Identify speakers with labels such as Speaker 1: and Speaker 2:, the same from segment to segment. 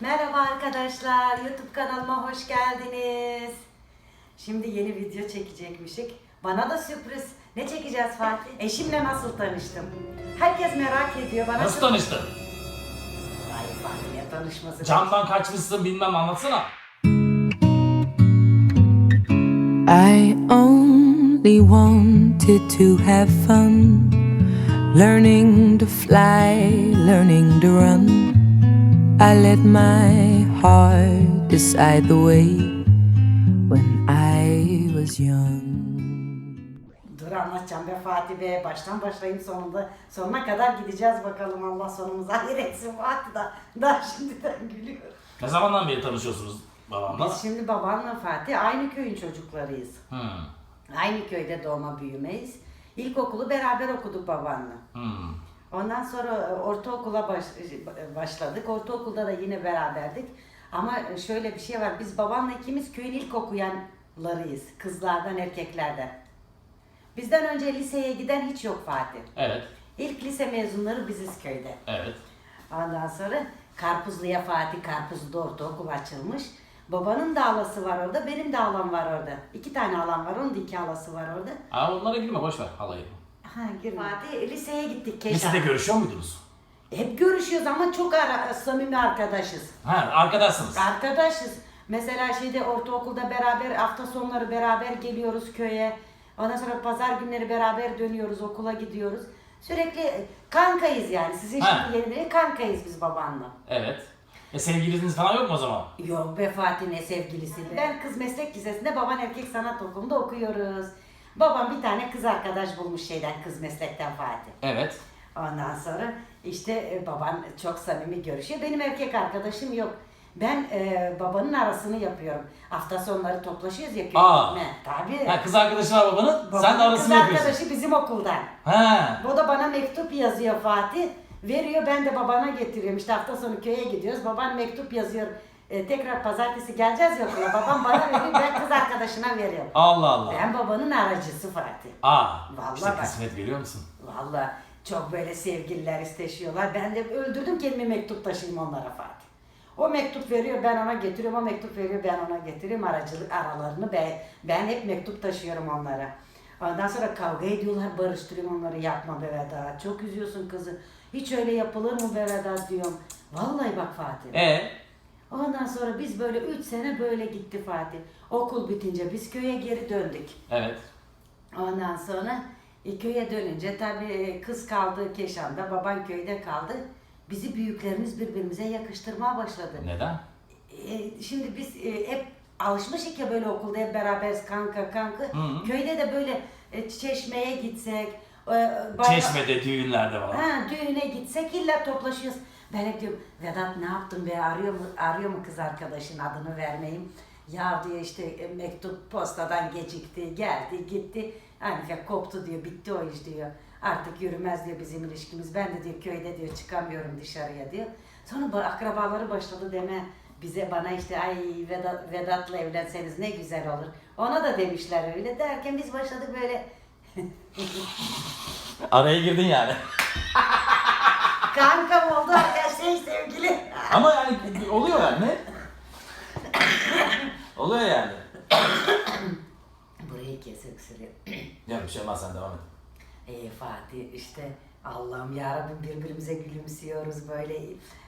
Speaker 1: Merhaba arkadaşlar, YouTube kanalıma hoş geldiniz. Şimdi yeni video çekecekmişik. Bana da sürpriz. Ne çekeceğiz Fatih? Eşimle nasıl tanıştım? Herkes merak ediyor. Bana
Speaker 2: Nasıl tanıştın?
Speaker 1: Ay Fatih ne tanışması?
Speaker 2: Camdan kaçmışsın bilmem anlatsana.
Speaker 3: I only wanted to have fun, learning to fly, learning to run. I let my heart decide the way when I was young.
Speaker 1: Dur anlatacağım be Fatih be. Baştan başlayayım sonunda. Sonuna kadar gideceğiz bakalım. Allah sonumuzu hayır etsin Fatih da. Daha şimdiden gülüyor.
Speaker 2: Ne zamandan beri tanışıyorsunuz babamla?
Speaker 1: Biz şimdi babanla Fatih aynı köyün çocuklarıyız.
Speaker 2: Hmm.
Speaker 1: Aynı köyde doğma büyümeyiz. İlkokulu beraber okuduk babanla.
Speaker 2: Hmm.
Speaker 1: Ondan sonra e, ortaokula baş, başladık. Ortaokulda da yine beraberdik. Ama şöyle bir şey var. Biz babamla ikimiz köyün ilk okuyanlarıyız. Kızlardan, erkeklerden. Bizden önce liseye giden hiç yok Fatih.
Speaker 2: Evet.
Speaker 1: İlk lise mezunları biziz köyde.
Speaker 2: Evet.
Speaker 1: Ondan sonra Karpuzlu'ya Fatih Karpuzlu'da ortaokul açılmış. Babanın da halası var orada, benim de halam var orada. İki tane halam var, onun da iki halası var orada.
Speaker 2: Aa onlara girme boş ver halayı.
Speaker 1: Ha, gir. Fatih liseye gittik Keşan.
Speaker 2: Lisede görüşüyor muydunuz?
Speaker 1: Hep görüşüyoruz ama çok ara, samimi arkadaşız.
Speaker 2: Ha arkadaşsınız.
Speaker 1: Arkadaşız. Mesela şeyde ortaokulda beraber hafta sonları beraber geliyoruz köye. Ondan sonra pazar günleri beraber dönüyoruz, okula gidiyoruz. Sürekli e, kankayız yani. Sizin
Speaker 2: Ha.
Speaker 1: şimdi yerine kankayız biz babanla.
Speaker 2: Evet. E sevgiliniz falan yok mu o zaman?
Speaker 1: Yok be Fatih ne sevgilisi be. Ben kız meslek lisesinde baban erkek sanat okulunda okuyoruz. Babam bir tane kız arkadaş bulmuş şeyden kız meslekten Fatih.
Speaker 2: Evet.
Speaker 1: Ondan sonra işte e, baban çok samimi görüşüyor. Benim erkek arkadaşım yok. Ben e, babanın arasını yapıyorum. Hafta sonları toplaşıyoruz ya.
Speaker 2: Aa.
Speaker 1: Ne? Tabii.
Speaker 2: Ha kız arkadaşın var babanın,
Speaker 1: Babanın
Speaker 2: sen de arasını
Speaker 1: kız
Speaker 2: yapıyorsun.
Speaker 1: arkadaşı bizim okuldan.
Speaker 2: Ha.
Speaker 1: O da bana mektup yazıyor Fatih. Veriyor ben de babana getiriyorum. İşte hafta sonu köye gidiyoruz. Baban mektup yazıyor. E, tekrar pazartesi geleceğiz ya okula. Babam bana veriyor ben kız arkadaşına veriyorum.
Speaker 2: Allah Allah.
Speaker 1: Ben babanın aracısı Fatih.
Speaker 2: Aa.
Speaker 1: Vallahi
Speaker 2: işte
Speaker 1: bak.
Speaker 2: kısmet musun?
Speaker 1: Valla çok böyle sevgililer isteşiyorlar. Ben de öldürdüm kendimi mektup taşıyayım onlara Fatih. O mektup veriyor ben ona getiriyorum, o mektup veriyor ben ona getiriyorum. Aracılık aralarını ben, ben hep mektup taşıyorum onlara. Ondan sonra kavga ediyorlar, barıştırıyorum onları yapma be. Çok üzüyorsun kızı. Hiç öyle yapılır mı be Vedat diyorum. Vallahi bak Fatih.
Speaker 2: E
Speaker 1: Ondan sonra biz böyle üç sene böyle gitti Fatih. Okul bitince biz köye geri döndük.
Speaker 2: evet.
Speaker 1: Ondan sonra e, köye dönünce tabii kız kaldı Keşan'da, baban köyde kaldı. Bizi büyüklerimiz birbirimize yakıştırmaya başladı.
Speaker 2: Neden?
Speaker 1: E, şimdi biz e, hep alışmışık ya böyle okulda hep beraberiz kanka kanka.
Speaker 2: Hı.
Speaker 1: Köyde de böyle e, çeşmeye gitsek, e, bayram-
Speaker 2: Çeşmede, düğünlerde falan.
Speaker 1: Ha, düğüne gitsek illa toplaşıyoruz. Ben hep diyorum Vedat ne yaptın be arıyor mu, arıyor mu kız arkadaşın adını vermeyeyim. Ya diyor işte e, mektup postadan gecikti, geldi, gitti. Hanife koptu diyor, bitti o iş diyor. Artık yürümez diyor bizim ilişkimiz. Ben de diyor köyde diyor çıkamıyorum dışarıya diyor. Sonra ba- akrabaları başladı deme bize bana işte ay Vedat, Vedat'la evlenseniz ne güzel olur. Ona da demişler öyle derken biz başladık böyle
Speaker 2: Araya girdin yani.
Speaker 1: kankam oldu arkadaşlar sevgili.
Speaker 2: Ama yani oluyor yani. oluyor yani.
Speaker 1: Burayı kesik sürüyor.
Speaker 2: Ya bir şey olmaz sen devam et.
Speaker 1: Ee, Fatih işte Allah'ım yarabbim birbirimize gülümsüyoruz böyle.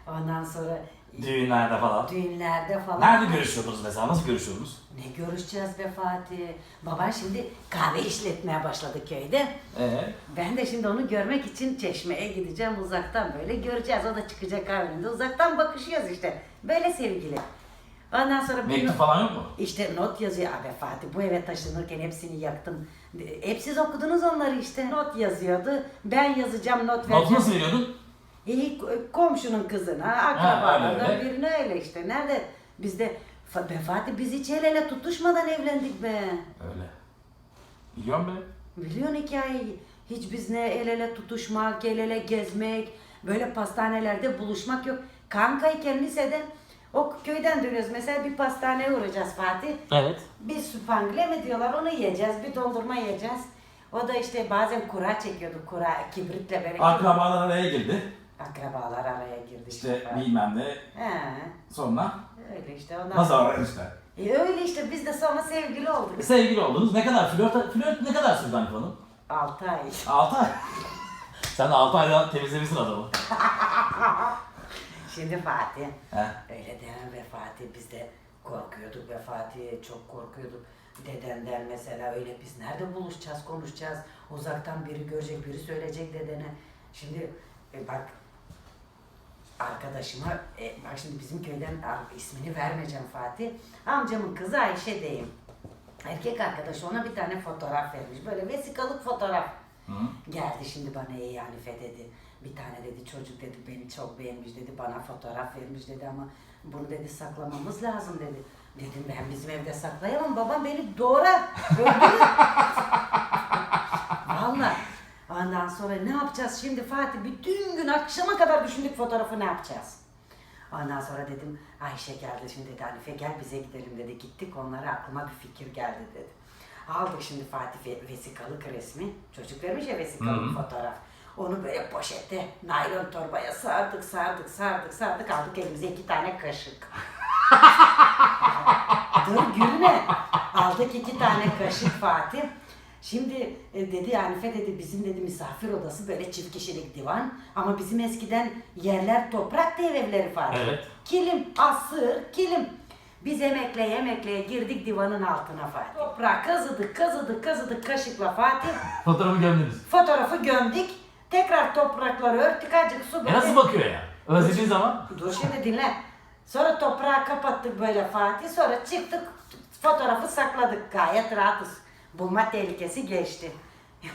Speaker 1: Ondan sonra
Speaker 2: Düğünlerde falan.
Speaker 1: düğünlerde falan.
Speaker 2: Nerede görüşüyordunuz mesela? Nasıl görüşüyordunuz?
Speaker 1: Ne görüşeceğiz be Fatih? Baban şimdi kahve işletmeye başladı köyde.
Speaker 2: Ee?
Speaker 1: Ben de şimdi onu görmek için çeşmeye gideceğim uzaktan böyle göreceğiz. O da çıkacak kahvenin uzaktan bakışıyoruz işte. Böyle sevgili. Ondan sonra bir
Speaker 2: Mektup falan yok mu?
Speaker 1: İşte not yazıyor abi Fatih bu eve taşınırken hepsini yaktım. Hep siz okudunuz onları işte. Not yazıyordu. Ben yazacağım not vereceğim.
Speaker 2: nasıl veriyordun?
Speaker 1: İyi komşunun kızına, akrabalarına
Speaker 2: öyle
Speaker 1: birine öyle işte. Nerede? Biz de Fa- be Fatih biz hiç el ele tutuşmadan evlendik be.
Speaker 2: Öyle. Biliyorum be.
Speaker 1: Biliyorsun hikayeyi. Hiç biz ne el ele tutuşmak, el ele gezmek, böyle pastanelerde buluşmak yok. Kankayken lisede o köyden dönüyoruz. Mesela bir pastaneye uğrayacağız Fatih.
Speaker 2: Evet.
Speaker 1: Bir süpangle mi diyorlar onu yiyeceğiz. Bir dondurma yiyeceğiz. O da işte bazen kura çekiyordu. Kura kibritle böyle.
Speaker 2: Akrabalar araya girdi.
Speaker 1: Akrabalar araya girdi.
Speaker 2: İşte
Speaker 1: Fatih.
Speaker 2: bilmem ne.
Speaker 1: He,
Speaker 2: Sonra
Speaker 1: öyle işte. Ondan
Speaker 2: nasıl arkadaşlar?
Speaker 1: E öyle işte biz de sonra sevgili olduk.
Speaker 2: Sevgili oldunuz. Ne kadar flört, flört ne kadar sürdü Hanife Hanım?
Speaker 1: 6 ay.
Speaker 2: 6 ay. Sen de 6 ayda temizlemişsin adamı.
Speaker 1: Şimdi Fatih.
Speaker 2: He.
Speaker 1: Öyle denen ve Fatih biz de korkuyorduk ve Fatih'e çok korkuyorduk. Dedenden mesela öyle biz nerede buluşacağız, konuşacağız. Uzaktan biri görecek, biri söyleyecek dedene. Şimdi e, bak arkadaşıma, e, bak şimdi bizim köyden ismini vermeyeceğim Fatih. Amcamın kızı Ayşe diyeyim. Erkek arkadaşı ona bir tane fotoğraf vermiş. Böyle vesikalık fotoğraf.
Speaker 2: Hı.
Speaker 1: Geldi şimdi bana ey Hanife dedi. Bir tane dedi çocuk dedi beni çok beğenmiş dedi. Bana fotoğraf vermiş dedi ama bunu dedi saklamamız lazım dedi. Dedim ben bizim evde saklayamam. Babam beni doğrar. Öldürür. Ondan sonra ne yapacağız şimdi Fatih? Bütün gün akşama kadar düşündük fotoğrafı ne yapacağız? Ondan sonra dedim Ayşe geldi şimdi dedi Hanife gel bize gidelim dedi. Gittik onlara aklıma bir fikir geldi dedi. Aldık şimdi Fatih ve- vesikalık resmi. Çocuk vermiş ya vesikalık fotoğraf. Onu böyle poşette naylon torbaya sardık sardık sardık sardık aldık elimize iki tane kaşık. Dur gülme. Aldık iki tane kaşık Fatih. Şimdi e, dedi Hanife dedi bizim dedi misafir odası böyle çift kişilik divan. Ama bizim eskiden yerler toprak diye evleri Fatih.
Speaker 2: Evet.
Speaker 1: Kilim, asır, kilim. Biz emekleye emekleye girdik divanın altına Fatih. Toprağı kazıdık, kazıdık, kazıdık kaşıkla Fatih.
Speaker 2: Fotoğrafı gömdünüz.
Speaker 1: Fotoğrafı gömdük. Tekrar toprakları örttük, azıcık su
Speaker 2: E nasıl bakıyor ya? Özlediğin zaman?
Speaker 1: Dur şimdi dinle. Sonra toprağı kapattık böyle Fatih. Sonra çıktık fotoğrafı sakladık. Gayet rahatız. Bulma tehlikesi geçti.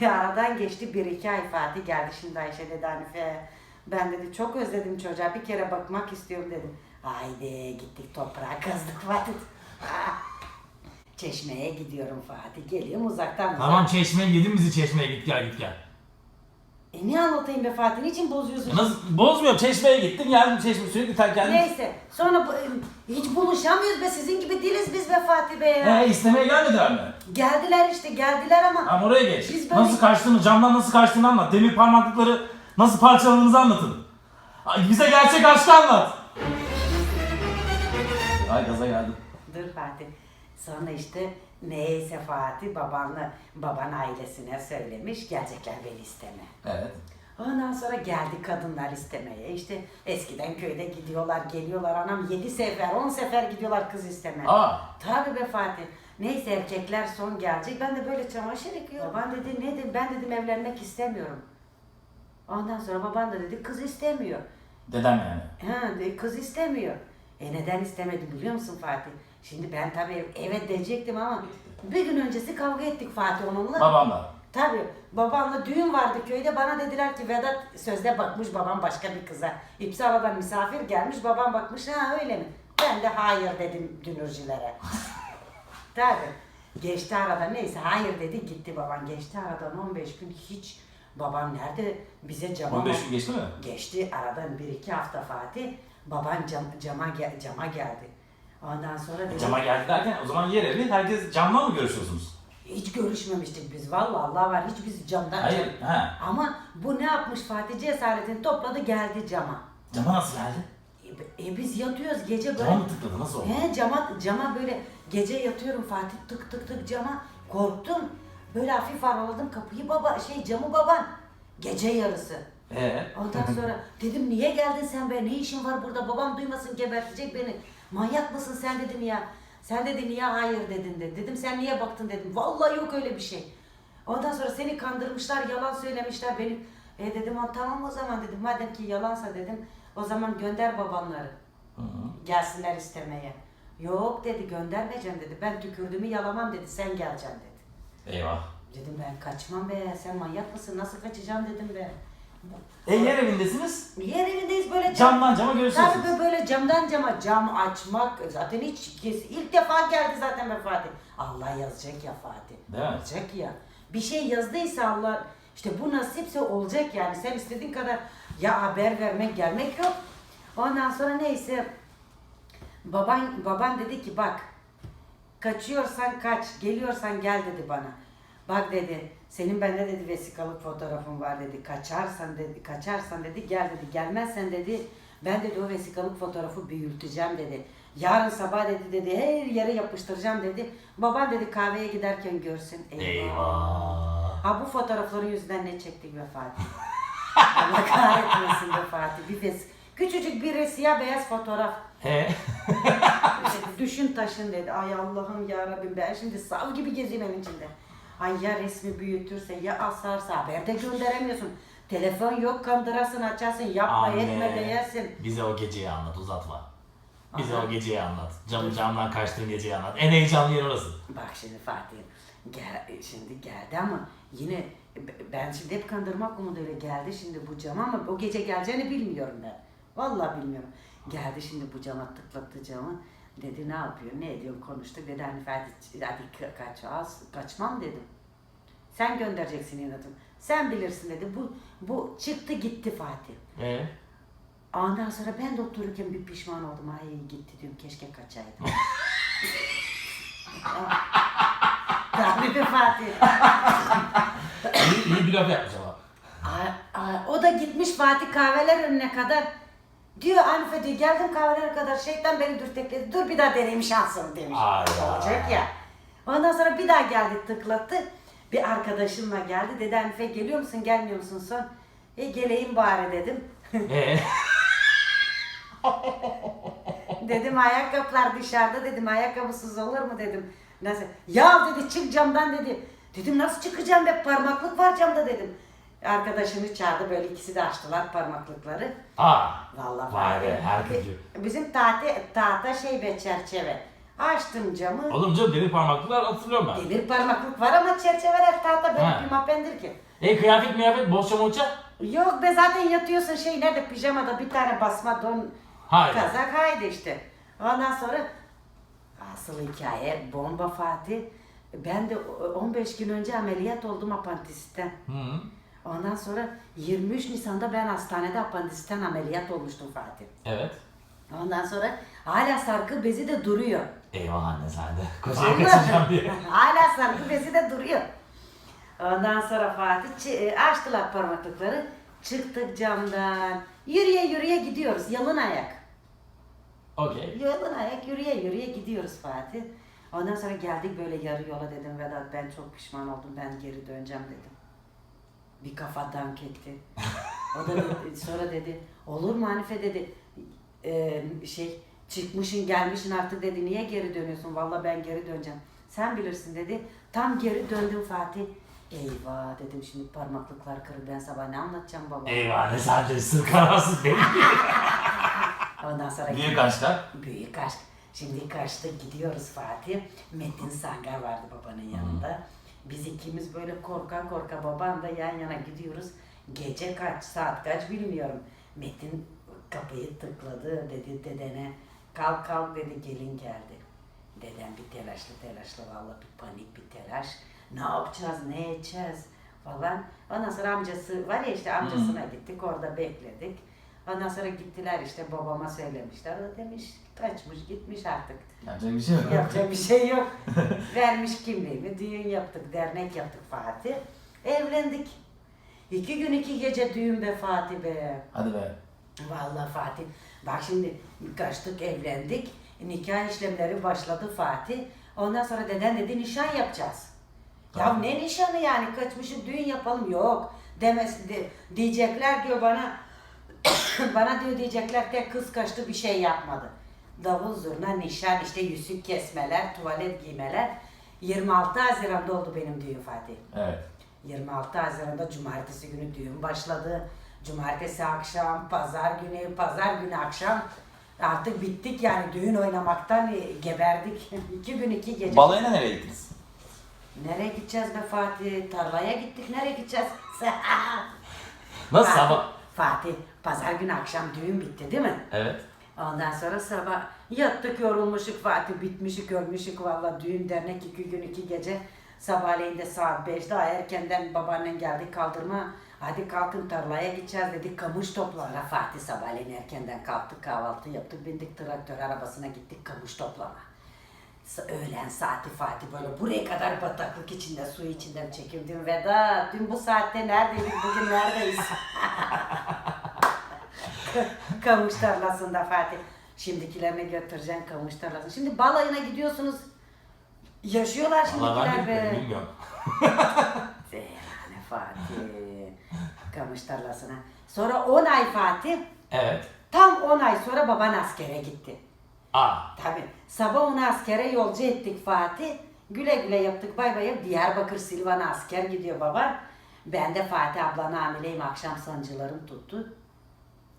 Speaker 1: Aradan geçti bir iki ay Fatih geldi şimdi Ayşe dedi Hanife. Ben dedi çok özledim çocuğa bir kere bakmak istiyorum dedim. Haydi gittik toprağa kazdık Fatih. Çeşmeye gidiyorum Fatih. Geliyorum uzaktan.
Speaker 2: Tamam çeşmeye yedin bizi çeşmeye git gel git gel.
Speaker 1: E ne anlatayım be Fatih? Niçin bozuyorsun?
Speaker 2: E Nasıl bozmuyor çeşmeye gittin geldim çeşme sürekli terk geldin.
Speaker 1: Neyse. Sonra bu, hiç buluşamıyoruz be. Sizin gibi değiliz biz be Fatih Bey ya.
Speaker 2: He istemeye gelmediler mi?
Speaker 1: Geldiler işte geldiler ama
Speaker 2: Tamam oraya geç.
Speaker 1: Biz böyle-
Speaker 2: Nasıl kaçtığını, camdan nasıl kaçtığını anlat. Demir parmaklıkları nasıl parçaladığınızı anlatın. Ay, Bize gerçek aşkı anlat. Ay gaza geldim.
Speaker 1: dur Fatih. Sonra işte neyse Fatih babanla baban ailesine söylemiş gelecekler beni isteme.
Speaker 2: Evet.
Speaker 1: Ondan sonra geldi kadınlar istemeye. İşte eskiden köyde gidiyorlar, geliyorlar. Anam yedi sefer, on sefer gidiyorlar kız istemeye.
Speaker 2: Aa.
Speaker 1: Tabii be Fatih. Neyse erkekler son gelecek. Ben de böyle çamaşır yıkıyorum. Baban dedi ne dedim ben dedim evlenmek istemiyorum. Ondan sonra baban da dedi kız istemiyor.
Speaker 2: Dedem yani.
Speaker 1: Ha, kız istemiyor. E neden istemedi biliyor musun Fatih? Şimdi ben tabii evet diyecektim ama bir gün öncesi kavga ettik Fatih onunla.
Speaker 2: Babamla.
Speaker 1: Tabii babamla düğün vardı köyde bana dediler ki Vedat sözde bakmış babam başka bir kıza. İpsala'dan misafir gelmiş babam bakmış ha öyle mi? Ben de hayır dedim dünürcülere. Tabii. Geçti arada neyse hayır dedi gitti baban. Geçti aradan 15 gün hiç babam nerede bize cama
Speaker 2: 15 gün geçti mi?
Speaker 1: Geçti aradan bir iki hafta Fatih. Baban cam, cama, gel- cama geldi. Ondan sonra dedi,
Speaker 2: Cama geldi derken o zaman yer evli herkes camdan mı görüşüyorsunuz?
Speaker 1: hiç görüşmemiştik biz. Vallahi Allah var hiç biz camdan
Speaker 2: Hayır. He.
Speaker 1: Ama bu ne yapmış Fatih cesaretini topladı geldi cama.
Speaker 2: Cama nasıl geldi?
Speaker 1: E, e, biz yatıyoruz gece böyle.
Speaker 2: Cama mı tıkladı nasıl oldu?
Speaker 1: He cama, cama böyle gece yatıyorum Fatih tık tık tık cama. Korktum. Böyle hafif araladım kapıyı baba şey camı baban. Gece yarısı.
Speaker 2: Ee?
Speaker 1: Ondan sonra dedim niye geldin sen be? Ne işin var burada? Babam duymasın gebertecek beni. Manyak mısın sen dedim ya. Sen dedi niye hayır dedin de. Dedim sen niye baktın dedim. Vallahi yok öyle bir şey. Ondan sonra seni kandırmışlar, yalan söylemişler beni. E dedim "Ha, tamam o zaman dedim. Madem ki yalansa dedim. O zaman gönder babanları.
Speaker 2: Hı hı.
Speaker 1: Gelsinler istemeye. Yok dedi göndermeyeceğim dedi. Ben tükürdüğümü yalamam dedi. Sen geleceksin dedi.
Speaker 2: Eyvah.
Speaker 1: Dedim ben kaçmam be. Sen manyak mısın? Nasıl kaçacağım dedim be.
Speaker 2: E yer evindesiniz.
Speaker 1: Yer evindeyiz böyle cam-
Speaker 2: Camdan cama
Speaker 1: Tabii
Speaker 2: görüşüyorsunuz.
Speaker 1: böyle- böyle camdan cama cam açmak zaten hiç kes- ilk defa geldi zaten be Fatih. Allah yazacak ya Fatih.
Speaker 2: Değil mi?
Speaker 1: Olacak ya. Bir şey yazdıysa Allah işte bu nasipse olacak yani. Sen istediğin kadar ya haber vermek gelmek yok. Ondan sonra neyse baban baban dedi ki bak kaçıyorsan kaç, geliyorsan gel dedi bana. Bak dedi senin bende dedi vesikalık fotoğrafın var dedi. Kaçarsan dedi kaçarsan dedi gel dedi. Gelmezsen dedi ben dedi o vesikalık fotoğrafı büyüteceğim dedi. Yarın sabah dedi dedi her yere yapıştıracağım dedi. Baban dedi kahveye giderken görsün.
Speaker 2: Eyvah.
Speaker 1: Ha bu fotoğrafların yüzünden ne çektik be Fatih? Allah kahretmesin be Fatih. Bir ves Küçücük bir siyah beyaz fotoğraf.
Speaker 2: He.
Speaker 1: Düşün taşın dedi. Ay Allah'ım ya Rabbim ben şimdi sav gibi geziyorum evin içinde. Ay ya resmi büyütürse ya asarsa haberde gönderemiyorsun. Telefon yok kandırasın açarsın yapma etme değersin.
Speaker 2: Bize o geceyi anlat uzatma. Bize
Speaker 1: Aha.
Speaker 2: o geceyi anlat. Cam, camdan kaçtığın geceyi anlat. En heyecanlı yer orası.
Speaker 1: Bak şimdi Fatih gel, şimdi geldi ama yine ben şimdi hep kandırmak umuduyla geldi şimdi bu cama ama o gece geleceğini bilmiyorum ben. Vallahi bilmiyorum. Geldi şimdi bu cama tıklattı camı. Dedi ne yapıyor ne ediyor konuştuk dedi hani Fatih hadi ka- kaç az kaçmam dedim. Sen göndereceksin inadım. Sen bilirsin dedi. Bu bu çıktı gitti Fatih.
Speaker 2: Ee?
Speaker 1: Ondan sonra ben de otururken bir pişman oldum. Ay gitti diyorum keşke kaçaydım. Tabii be Fatih.
Speaker 2: iyi, iyi bir laf yapmış ama.
Speaker 1: Ay, ay, o da gitmiş Fatih kahveler önüne kadar. Diyor Hanife diyor geldim kahvelere kadar şeytan beni dürtekledi. Dur bir daha deneyim şansım demiş.
Speaker 2: Ay ya.
Speaker 1: Olacak ya. Ondan sonra bir daha geldi tıklattı. Bir arkadaşımla geldi. Dedi Hanife geliyor musun gelmiyor musun son? E geleyim bari dedim.
Speaker 2: Ee?
Speaker 1: Dedim ayakkabılar dışarıda dedim ayakkabısız olur mu dedim. Nasıl? Ya dedi çık camdan dedi. Dedim nasıl çıkacağım be parmaklık var camda dedim. Arkadaşını çağırdı böyle ikisi de açtılar parmaklıkları.
Speaker 2: Aa.
Speaker 1: Vallahi
Speaker 2: Vay be
Speaker 1: Fatih.
Speaker 2: herkes
Speaker 1: Bizim tahta, tahta şey be çerçeve. Açtım camı.
Speaker 2: Oğlum canım demir parmaklıklar hatırlıyorum ben.
Speaker 1: Demir parmaklık var ama çerçeveler tahta böyle
Speaker 2: Ha.
Speaker 1: pimapendir ki.
Speaker 2: E kıyafet miyafet boşça moça?
Speaker 1: Yok be zaten yatıyorsun şey nerede pijamada bir tane basma don
Speaker 2: Haydi.
Speaker 1: kazak haydi işte. Ondan sonra asıl hikaye bomba Fatih. Ben de 15 gün önce ameliyat oldum apandisitten.
Speaker 2: Hı.
Speaker 1: Ondan sonra 23 Nisan'da ben hastanede apandisitten ameliyat olmuştum Fatih.
Speaker 2: Evet.
Speaker 1: Ondan sonra hala sargı bezi de duruyor.
Speaker 2: Eyvah anne sen de. Kocaya kaçacağım diye.
Speaker 1: hala sargı bezi de duruyor. Ondan sonra Fatih e, açtılar parmaklıkları. Çıktık camdan. Yürüye yürüye gidiyoruz. Yalın ayak.
Speaker 2: Okey.
Speaker 1: Yalın ayak yürüye yürüye gidiyoruz Fatih. Ondan sonra geldik böyle yarı yola dedim Vedat ben çok pişman oldum ben geri döneceğim dedim. Bir kafa dank etti. O da dedi, sonra dedi olur mu Hanife dedi "Ee, şey çıkmışın gelmişin artık dedi niye geri dönüyorsun valla ben geri döneceğim. Sen bilirsin dedi. Tam geri döndüm Fatih. Eyvah dedim şimdi parmaklıklar kırıldı ben sabah ne anlatacağım baba.
Speaker 2: Eyvah anne sen de sır kararsız değil.
Speaker 1: Ondan sonra
Speaker 2: Büyük aşklar.
Speaker 1: Büyük aşk. Şimdi kaçtık gidiyoruz Fatih. Metin Sangar vardı babanın yanında. Biz ikimiz böyle korka korka babam da yan yana gidiyoruz. Gece kaç saat kaç bilmiyorum. Metin kapıyı tıkladı dedi dedene kalk kalk dedi gelin geldi. Dedem bir telaşlı telaşlı vallahi bir panik bir telaş. Ne yapacağız ne edeceğiz falan. Ondan sonra amcası var ya işte amcasına gittik orada bekledik. Ondan sonra gittiler işte babama söylemişler. O demiş kaçmış gitmiş artık.
Speaker 2: Yapacak bir şey yok.
Speaker 1: Yapacak bir şey yok. Vermiş kimliğini, düğün yaptık, dernek yaptık Fatih. Evlendik. İki gün iki gece düğün be Fatih be.
Speaker 2: Hadi be.
Speaker 1: Vallahi Fatih. Bak şimdi kaçtık evlendik. Nikah işlemleri başladı Fatih. Ondan sonra deden dedi nişan yapacağız. Ya
Speaker 2: Tamam.
Speaker 1: ne nişanı yani kaçmışım düğün yapalım yok. Demez, de, diyecekler diyor bana bana diyor diyecekler tek kız kaçtı bir şey yapmadı. Davul zurna nişan işte yüzük kesmeler tuvalet giymeler. 26 Haziran'da oldu benim düğün Fatih.
Speaker 2: Evet.
Speaker 1: 26 Haziran'da cumartesi günü düğün başladı. Cumartesi akşam, pazar günü, pazar günü akşam artık bittik yani düğün oynamaktan e, geberdik. iki gün iki gece.
Speaker 2: Balayına nereye gittiniz?
Speaker 1: Nereye gideceğiz be Fatih? Tarlaya gittik. Nereye gideceğiz?
Speaker 2: Nasıl
Speaker 1: Fatih,
Speaker 2: sabah?
Speaker 1: Fatih, pazar günü akşam düğün bitti değil mi?
Speaker 2: Evet.
Speaker 1: Ondan sonra sabah yattık yorulmuşuk Fatih bitmişik ölmüşük valla düğün dernek iki gün iki gece sabahleyin de saat 5 daha erkenden babaannen geldi kaldırma hadi kalkın tarlaya gideceğiz dedik kamış toplama Fatih sabahleyin erkenden kalktık kahvaltı yaptık bindik traktör arabasına gittik kamış toplama Öğlen saati Fatih böyle buraya kadar bataklık içinde, su içinden çekildim. Vedat dün bu saatte neredeydik, bugün neredeyiz? kamış tarlasında Fatih. Şimdikilerini götüreceksin kamış tarlasına. Şimdi balayına gidiyorsunuz. Yaşıyorlar
Speaker 2: Valla ben
Speaker 1: şimdikiler
Speaker 2: de
Speaker 1: be.
Speaker 2: bilmiyorum.
Speaker 1: Yani Fatih. Kamış tarlasına. Sonra 10 ay Fatih.
Speaker 2: Evet.
Speaker 1: Tam 10 ay sonra baban askere gitti.
Speaker 2: Aa.
Speaker 1: Tabii. Sabah onu askere yolcu ettik Fatih. Güle güle yaptık bay bay. Diyarbakır Silvan'a asker gidiyor baban. Ben de Fatih ablanı hamileyim. Akşam sancılarım tuttu.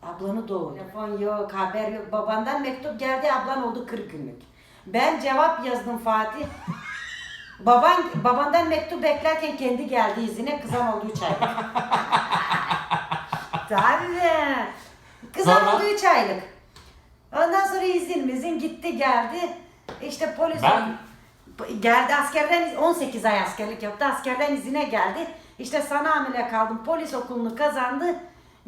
Speaker 1: Ablanı doğurdu. Telefon yok, haber yok. Babandan mektup geldi, ablan oldu 40 günlük. Ben cevap yazdım Fatih. Baban, babandan mektup beklerken kendi geldi izine, kızan oldu 3 aylık. Tabii. Kızan
Speaker 2: Sonra?
Speaker 1: oldu 3 aylık. Ondan sonra izinimizin gitti geldi. İşte polis
Speaker 2: Ben-
Speaker 1: geldi askerden 18 ay askerlik yaptı. Askerden izine geldi. İşte sana hamile kaldım. Polis okulunu kazandı.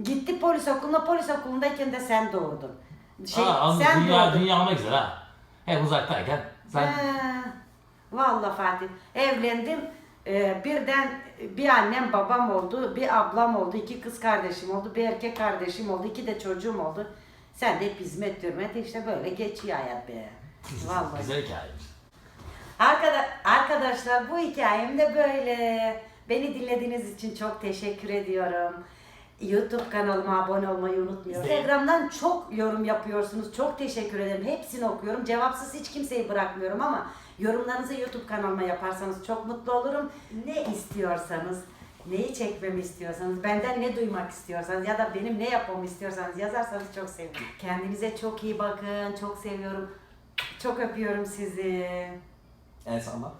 Speaker 1: Gitti polis okuluna. Polis okulundayken de sen doğurdun. Şey,
Speaker 2: Aa,
Speaker 1: sen
Speaker 2: dünya,
Speaker 1: doğdun.
Speaker 2: dünya ne güzel ha. Hep uzaktayken sen
Speaker 1: He, Vallahi Fatih evlendim. Ee, birden bir annem babam oldu, bir ablam oldu, iki kız kardeşim oldu, bir erkek kardeşim oldu, iki de çocuğum oldu. Sen de hep hizmet hürmet işte böyle geçiyor hayat be. Vallahi.
Speaker 2: güzel hikayeymiş.
Speaker 1: Arkada, arkadaşlar bu hikayem de böyle. Beni dinlediğiniz için çok teşekkür ediyorum. YouTube kanalıma abone olmayı unutmayın. Instagram'dan çok yorum yapıyorsunuz. Çok teşekkür ederim. Hepsini okuyorum. Cevapsız hiç kimseyi bırakmıyorum ama yorumlarınızı YouTube kanalıma yaparsanız çok mutlu olurum. Ne istiyorsanız, neyi çekmemi istiyorsanız, benden ne duymak istiyorsanız ya da benim ne yapmamı istiyorsanız yazarsanız çok sevinirim. Kendinize çok iyi bakın. Çok seviyorum. Çok öpüyorum sizi.
Speaker 2: En sonunda.